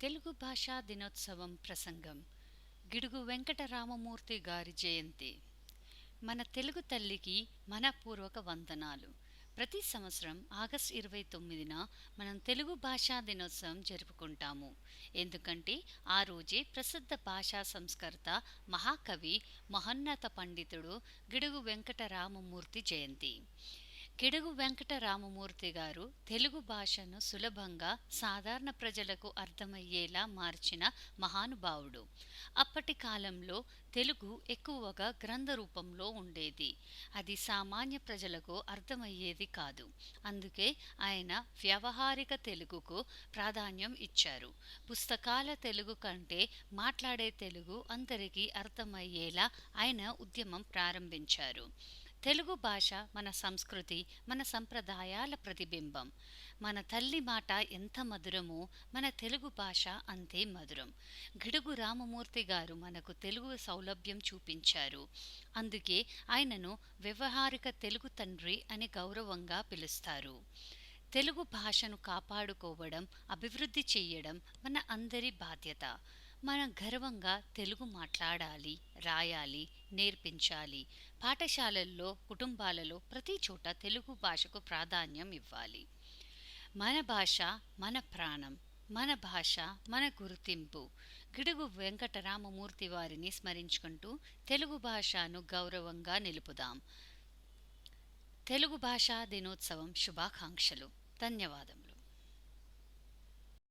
తెలుగు భాషా దినోత్సవం ప్రసంగం. గిడుగు వెంకటరామమూర్తి గారి జయంతి. మన తెలుగు తల్లికి మనపూర్వక వందనాలు. ప్రతి సంవత్సరం ఆగస్ట్ ఇరవై తొమ్మిదిన మనం తెలుగు భాషా దినోత్సవం జరుపుకుంటాము. ఎందుకంటే ఆ రోజే ప్రసిద్ధ భాషా సంస్కర్త మహాకవి మహోన్నత పండితుడు గిడుగు వెంకటరామమూర్తి జయంతి. కిడుగు వెంకటరామమూర్తి గారు తెలుగు భాషను సులభంగా సాధారణ ప్రజలకు అర్థమయ్యేలా మార్చిన మహానుభావుడు. అప్పటి కాలంలో తెలుగు ఎక్కువగా గ్రంథ రూపంలో ఉండేది. అది సామాన్య ప్రజలకు అర్థమయ్యేది కాదు. అందుకే ఆయన వ్యవహారిక తెలుగుకు ప్రాధాన్యం ఇచ్చారు. పుస్తకాల తెలుగు కంటే మాట్లాడే తెలుగు అందరికీ అర్థమయ్యేలా ఆయన ఉద్యమం ప్రారంభించారు. తెలుగు భాష మన సంస్కృతి మన సంప్రదాయాల ప్రతిబింబం. మన తల్లి మాట ఎంత మధురమో మన తెలుగు భాష అంతే మధురం. గిడుగు రామమూర్తి గారు మనకు తెలుగు సౌలభ్యం చూపించారు. అందుకే ఆయనను వ్యవహారిక తెలుగు తండ్రి అని గౌరవంగా పిలుస్తారు. తెలుగు భాషను కాపాడుకోవడం అభివృద్ధి చేయడం మన అందరి బాధ్యత. మనం గర్వంగా తెలుగు మాట్లాడాలి రాయాలి నేర్పించాలి. పాఠశాలల్లో కుటుంబాలలో ప్రతి చోట తెలుగు భాషకు ప్రాధాన్యం ఇవ్వాలి. మన భాష మన ప్రాణం మన భాష మన గుర్తింపు. గిడుగు వెంకటరామమూర్తి వారిని స్మరించుకుంటూ తెలుగు భాషను గౌరవంగా నిలుపుదాం. తెలుగు భాషా దినోత్సవం శుభాకాంక్షలు. ధన్యవాదములు.